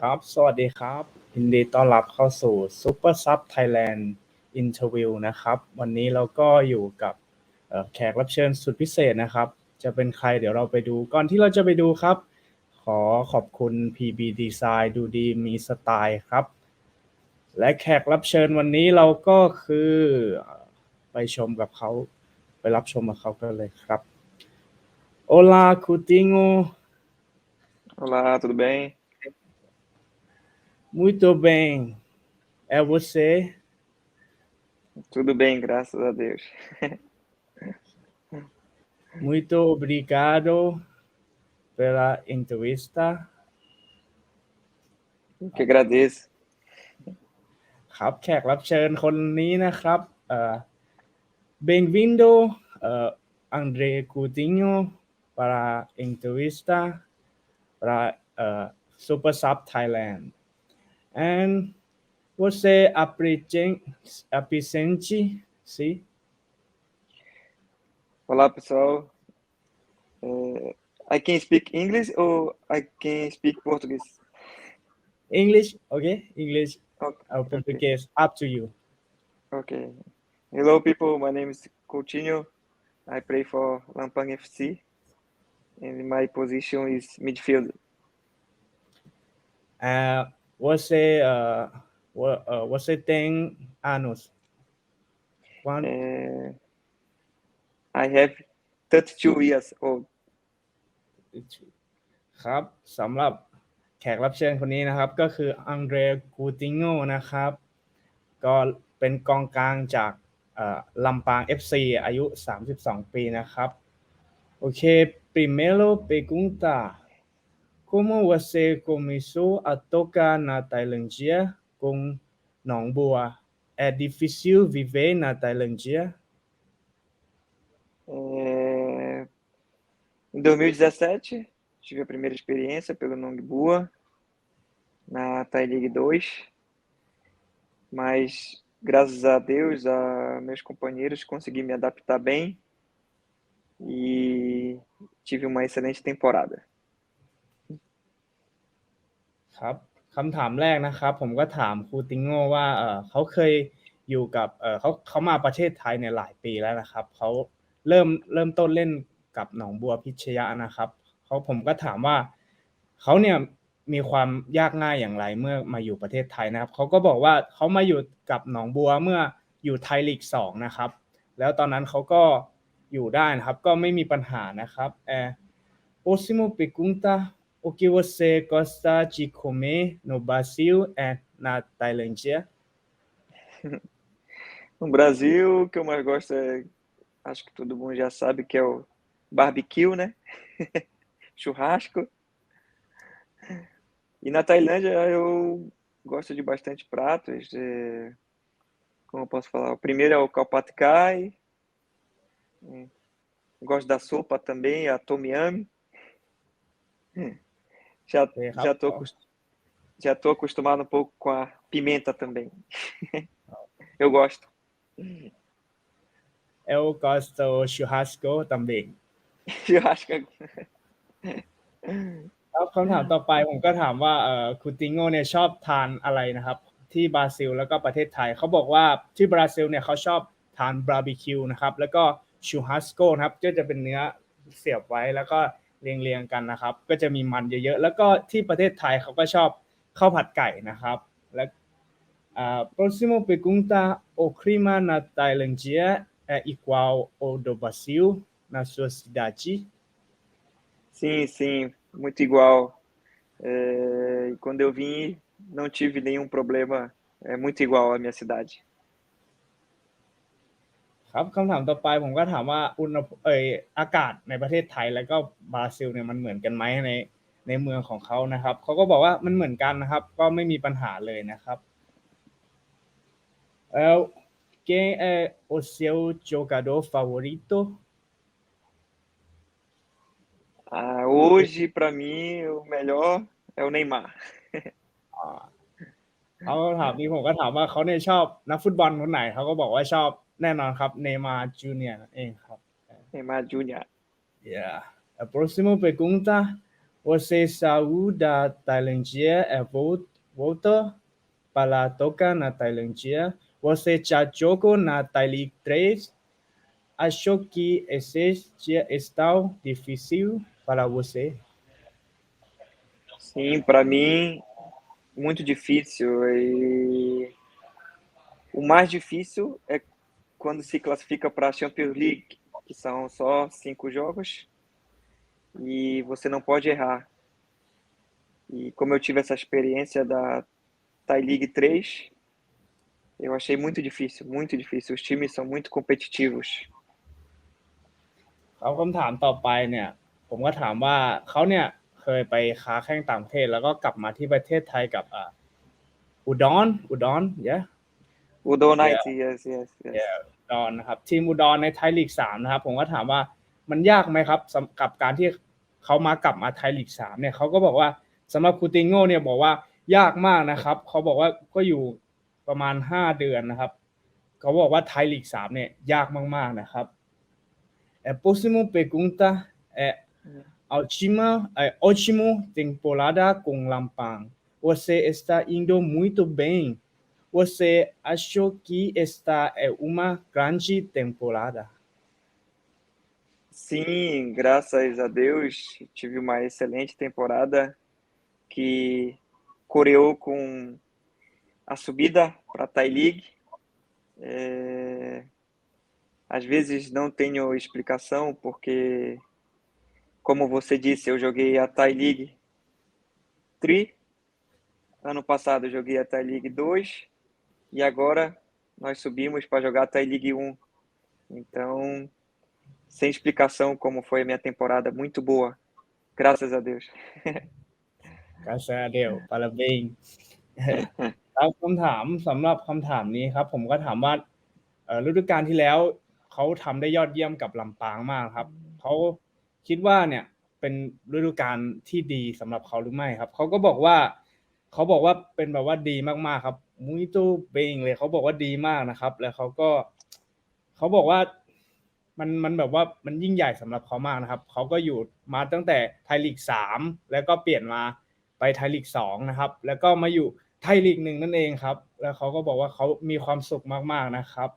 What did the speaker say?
ครับ สวัสดีครับยินดีต้อนรับเข้าสู่ Super Sub Thailand Interview นะครับ วันนี้เราก็อยู่กับแขกรับเชิญสุดพิเศษนะครับ จะเป็นใครเดี๋ยวเราไปดู ก่อนที่เราจะไปดูครับ ขอขอบคุณ PB Design ดูดีมีสไตล์ครับ และแขกรับเชิญวันนี้เราก็คือเอ่อไปชมกับเขาไปรับชมกับเขากันเลยครับ Olá, Coutinho. Olá, tudo bem? Muito bem. É você? Tudo bem, graças a Deus. Muito obrigado pela entrevista. Eu que agradeço. ครับแขกรับเชิญคนนี้นะครับเอ่อ Bem-vindo เอ่อ André Coutinho para a entrevista para เอ่อ Super Sub Thailand and você aprende sim Olá, pessoal. Eh, I can speak English or I can speak Portuguese? English okay English Ok- ou português up to you Okay. Hello, people. My name is Coutinho. I play for Lampang FC, and my position is midfield. Uh, você, uh, vo- uh, você tem anos? Quanto? Eh, I have 32 years old. ครับสำหรับแขกรับเชิญคนนี้นะครับ ก็คืออังเดรกูติโงนะครับ ก็เป็นกองกลางจากเอ่อลำปาง FC อายุ 32 ปีนะครับ โอเค primeiro pergunta Como você começou a tocar na Tailândia com Nongboa? É difícil viver na Tailândia? É... Em 2017, tive a primeira experiência pelo Nongbua na Thai League 2. Mas, graças a Deus, a meus companheiros consegui me adaptar bem e tive uma excelente temporada. ครับคำถามแรกนะครับ ผมก็ถามครูติงโง่ว่าเออเขาเคยอยู่กับเออเขาเขามาประเทศไทยเนี่ยหลายปีแล้วนะครับเขาเริ่มเริ่มต้นเล่นกับหนองบัวพิชยะนะครับเขาผมก็ถามว่าเขาเนี่ยมีความยากง่ายอย่างไรเมื่อมาอยู่ประเทศไทยนะครับเขาก็บอกว่าเขามาอยู่กับหนองบัวเมื่ออยู่ไทยลีกสองนะครับ แล้วตอนนั้นเขาก็อยู่ได้นะครับ ก็ไม่มีปัญหานะครับเออ próximo pergunta o que você gosta de comer no Brasil e na Tailândia No Brasil, o que eu mais gosto é, acho que todo mundo já sabe que é o barbecue, né? Churrasco. E na Tailândia eu gosto de bastante pratos. é, Como eu posso falar? O primeiro é o khao pad thai. É, Gosto da sopa também, a tom yum. Já, โอเคครับ já tô, acos- já tô acostumado um pouco com a pimenta também. Eu gosto. eu gosto churrasco também Churrasco. แล้วคำถามต่อไปผมก็ถามว่าเอ่อคุณติงโง่เนี่ยชอบทานอะไรนะครับ ที่บราซิลแล้วก็ประเทศไทยเขาบอกว่าที่บราซิลเนี่ยเขาชอบทานบาร์บีคิวนะครับ แล้วก็ชูฮัสโกนะครับก็จะเป็นเนื้อเสียบไว้แล้วก็ เรียงๆกันนะครับ ก็จะมีมันเยอะๆ แล้วก็ที่ประเทศไทยเขาก็ชอบข้าวผัดไก่นะครับ และอ่า próximo pergunta o clima na Tailândia é igual ao do Brasil na sua cidade Sim, sim, muito igual. Quando eu vim, não tive nenhum problema. É muito igual à minha cidade. ครับคำถามต่อไปผมก็ถามว่าอุณหภูมิเอยอากาศในประเทศไทยแล้วก็บราซิลเนี่ยมันเหมือนกันไหมในในเมืองของเขานะครับเขาก็บอกว่ามันเหมือนกันนะครับ ก็ไม่มีปัญหาเลยนะครับแล้ว quem é o seu jogador favorito Ah, hoje, para mim, o melhor é o Neymar. อ่าเขาก็ถามนี้ผมก็ถามว่าเขาเนี่ยชอบนักฟุตบอลคนไหนเขาก็บอกว่าชอบ แน่นอนครับเนย์มาร์จูเนียร์นั่นเองครับ Neymar Júnior. Yeah. A próxima pergunta Você saiu da Tailândia e vol- voltou para tocar na Tailândia. Você já jogou na Thai League 3. Achou que esse dia está difícil para você? Sim, para mim, muito difícil. E o mais difícil é quando se classifica para a Champions League, que são só cinco jogos e você não pode errar. E como eu tive essa experiência da Thai League 3, eu achei muito difícil, muito difícil. Os times são muito competitivos. เขาคำถามต่อไปเนี่ย ผมก็ถามว่าเขาเนี่ยเคยไปค้าแข่งต่างประเทศ แล้วก็กลับมาที่ประเทศไทยกับอ่าอุดรอุ ดรเย O Donite, yes, yes, yes. อุดรนะครับทีมอุดรในไทยลีกสามนะครับผมก็ถามว่ามันยากไหมครับสำกับการที่เขามากลับมาไทยลีกสามเนี่ยเขาก็บอกว่าสำหรับคูติงโง่เนี่ยบอกว่ายากมากนะครับเขาบอกว่าก็อยู่ประมาณห้าเดือนนะครับเขาบอกว่าไทยลีกสามเนี่ยยากมากๆนะครับ É próximo pergunta é a última, a última temporada com Lampang. Você está indo muito bem. Você achou que esta é uma grande temporada? Sim, graças a Deus, tive uma excelente temporada que coreou com a subida para a Thai League. É, Às vezes não tenho explicação, porque, como você disse, eu joguei a Thai League 3. Ano passado eu joguei a Thai League 2. E agora nós subimos para jogar a Thai League 1. Então, sem explicação como foi a minha temporada, muito boa. Graças a Deus. กาซาเดลปาราเบงครับคำถามสำหรับคำถามนี้ครับ ผมก็ถามว่าฤดูกาลที่แล้วเขาทำได้ยอดเยี่ยมกับลำปางมากครับเขาคิดว่าเนี่ยเป็นฤดูกาลที่ดีสำหรับเขาหรือไม่ครับเขาก็บอกว่า เขาบอกว่าเป็นแบบว่าดีมากๆครับมุยโตเบงเลยเขาบอกว่าดีมากนะครับ แล้วเขาก็เขาบอกว่ามันมันแบบว่ามันยิ่งใหญ่สำหรับเขามากนะครับเขาก็อยู่มาตั้งแต่ไทยลีกสามแล้วก็เปลี่ยนมาไปไทยลีกสองนะครับ แล้วก็มาอยู่ไทยลีกหนึ่งนั่นเองครับ แล้วเขาก็บอกว่าเขามีความสุขมากๆนะครับ